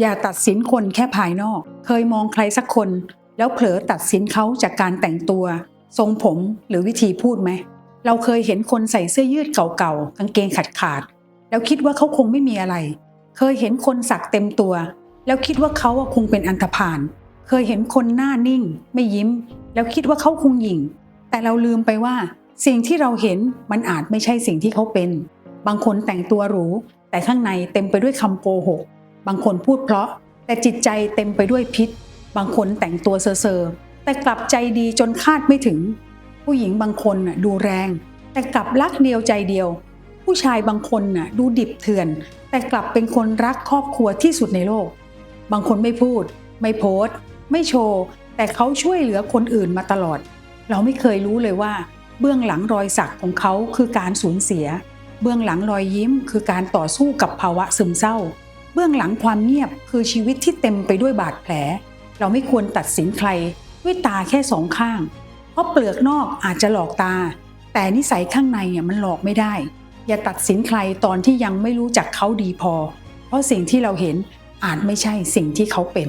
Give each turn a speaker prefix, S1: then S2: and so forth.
S1: อย่าตัดสินคนแค่ภายนอก เคยมองใครสักคน แล้วเผลอตัดสินเขาจากการแต่งตัว ทรงผมหรือวิธีพูดไหม เราเคยเห็นคนใส่เสื้อยืดเก่าๆกางเกงขาดขาดแล้วคิดว่าเขาคงไม่มีอะไร เคยเห็นคนสักเต็มตัว แล้วคิดว่าเขาคงเป็นอันธพาลเคยเห็นคนหน้านิ่ง ไม่ยิ้ม แล้วคิดว่าเขาคงหยิ่ง แต่เราลืมไปว่า สิ่งที่เราเห็นมันอาจไม่ใช่สิ่งที่เขาเป็น บางคนแต่งตัวหรูแต่ข้างในเต็มไปด้วยคำโกหก บางคนพูดเพราะ แต่จิตใจเต็มไปด้วยพิษ บางคนแต่งตัวเซอร์ๆแต่กลับใจดีจนคาดไม่ถึง ผู้หญิงบางคนน่ะดูแรง แต่กลับรักเดียวใจเดียว ผู้ชายบางคนน่ะดูดิบเถื่อน แต่กลับเป็นคนรักครอบครัวที่สุดในโลก บางคนไม่พูด ไม่โพสต์ ไม่โชว์ แต่เขาช่วยเหลือคนอื่นมาตลอด เราไม่เคยรู้เลยว่า เบื้องหลังรอยสักของเขาคือการสูญเสีย เบื้องหลังรอยยิ้มคือการต่อสู้กับภาวะซึมเศร้า เบื้องหลังความเงียบคือชีวิตที่เต็มไปด้วยบาดแผล เราไม่ควรตัดสินใครด้วยตาแค่สองข้าง เพราะเปลือกนอกอาจจะหลอกตา แต่นิสัยข้างในเนี่ยมันหลอกไม่ได้ อย่าตัดสินใครตอนที่ยังไม่รู้จักเขาดีพอ เพราะสิ่งที่เราเห็นอาจไม่ใช่สิ่งที่เขาเป็น